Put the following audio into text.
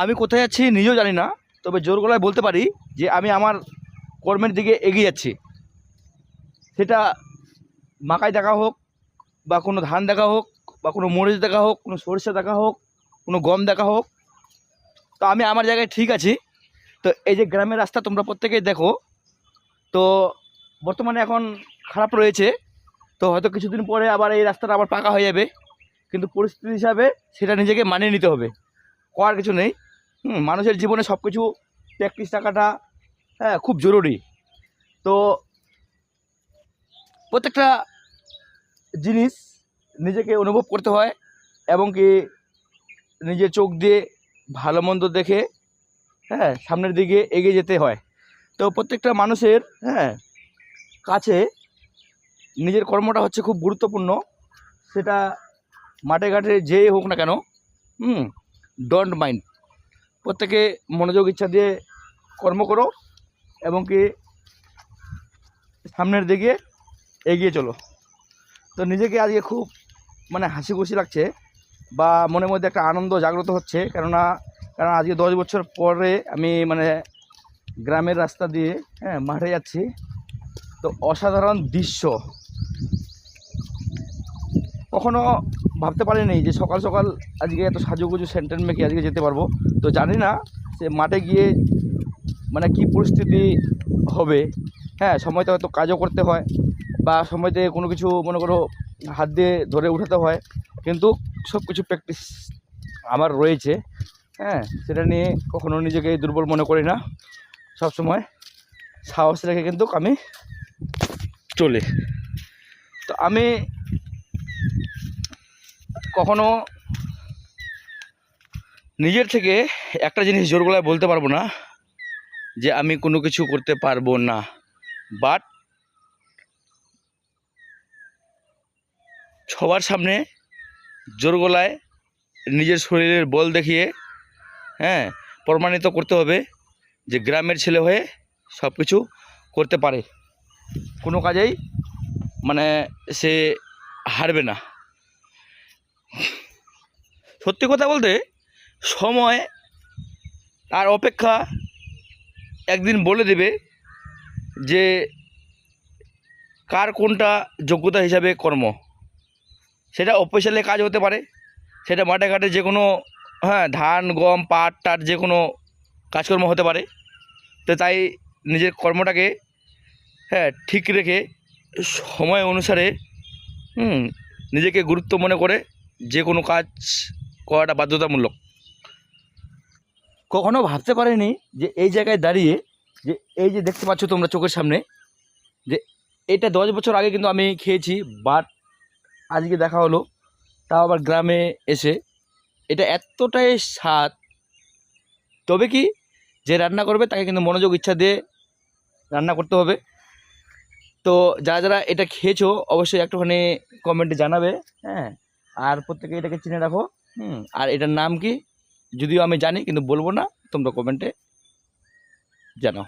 আমি কোথায় যাচ্ছি নিজেও জানি না, তবে জোর গলায় বলতে পারি যে আমি আমার কর্মের দিকে এগিয়ে যাচ্ছি। সেটা মাকাই দেখা হোক, বা কোনো ধান দেখা হোক, বা কোনো মরিচ দেখা হোক, কোনো সরিষা দেখা হোক, কোনো গম দেখা হোক, তো আমি আমার জায়গায় ঠিক আছি। তো এই যে গ্রামের রাস্তা তোমরা প্রত্যেকেই দেখো, তো বর্তমানে এখন খারাপ রয়েছে, তো হয়তো কিছুদিন পরে আবার এই রাস্তাটা আবার পাকা হয়ে যাবে, কিন্তু পরিস্থিতি হিসাবে সেটা নিজেকে মানিয়ে নিতে হবে। করার কিছু নেই। মানুষের জীবনে সব কিছু প্র্যাকটিস থাকাটা হ্যাঁ খুব জরুরি। তো প্রত্যেকটা জিনিস নিজেকে অনুভব করতে হয় এবং কি নিজের চোখ দিয়ে ভালো মন্দ দেখে হ্যাঁ সামনের দিকে এগিয়ে যেতে হয়। তো প্রত্যেকটা মানুষের হ্যাঁ কাছে নিজের কর্মটা হচ্ছে খুব গুরুত্বপূর্ণ। সেটা মাঠে ঘাটে যে হোক না কেন, হুম ডোন্ট মাইন্ড প্রত্যেকে মনোযোগ, ইচ্ছা দিয়ে কর্ম করো এবং কি সামনের দিকে এগিয়ে চলো। তো নিজেকে আজকে খুব মানে হাসি খুশি লাগছে বা মনের মধ্যে একটা আনন্দ জাগ্রত হচ্ছে। কেননা কারণ আজকে দশ বছর পরে আমি মানে গ্রামের রাস্তা দিয়ে হ্যাঁ মাঠে যাচ্ছি। তো অসাধারণ দৃশ্য। কখনো ভাবতে পারিনি যে সকাল সকাল আজকে এত সাজুগুজু সেন্টার মেখে আজকে যেতে পারব। তো জানি না সে মাঠে গিয়ে মানে কি পরিস্থিতি হবে। হ্যাঁ সময়তে হয়তো কাজও করতে হয় বা সময়তে কোনো কিছু মনে করো হাত দিয়ে ধরে উঠাতে হয়। কিন্তু সব কিছু প্র্যাকটিস আমার রয়েছে। হ্যাঁ সেটা নিয়ে কখনো নিজেকে দুর্বল মনে করি না। সব সময় সাহস রেখে কিন্তু আমি চলে। তো আমি কখনো নিজের থেকে একটা জিনিস জোর গলায় বলতে পারব না, যে আমি কোনো কিছু করতে পারব না। বাট সবার সামনে জোর গলায় নিজের শরীরের বল দেখিয়ে হ্যাঁ প্রমাণিত করতে হবে যে গ্রামের ছেলে হয়ে সব কিছু করতে পারে। কোনো কাজেই মানে সে হারবে না। সত্যি কথা বলতে, সময় আর অপেক্ষা একদিন বলে দেবে যে কার কোনটা যোগ্যতা হিসাবে কর্ম। সেটা অফিসিয়ালি কাজ হতে পারে, সেটা মাঠে ঘাটে যে কোনো হ্যাঁ ধান, গম, পাট, টাট যে কোনো কাজকর্ম হতে পারে। তো তাই নিজের কর্মটাকে হ্যাঁ ঠিক রেখে সময় অনুসারে নিজেকে গুরুত্ব মনে করে যে কোনো কাজ করাটা বাধ্যতামূলক। কখনো ভাবতে পারিনি যে এই জায়গায় দাঁড়িয়ে যে এই যে দেখতে পাচ্ছ তোমরা চোখের সামনে, যে এটা দশ বছর আগে কিন্তু আমি খেয়েছি বাট আজকে দেখা হলো, তাও আবার গ্রামে এসে এটা এতটাই স্বাদ। তবে কি যে রান্না করবে তাকে কিন্তু মনোযোগ, ইচ্ছা দিয়ে রান্না করতে হবে। তো যারা যারা এটা খেয়েছো, অবশ্যই একটুখানি কমেন্টে জানাবে হ্যাঁ। আর প্রত্যেকে এটাকে চিনে রাখো। হুম, আর এটার নাম কি? যদিও আমি জানি, কিন্তু বলব না, তোমরা কমেন্টে জানাও।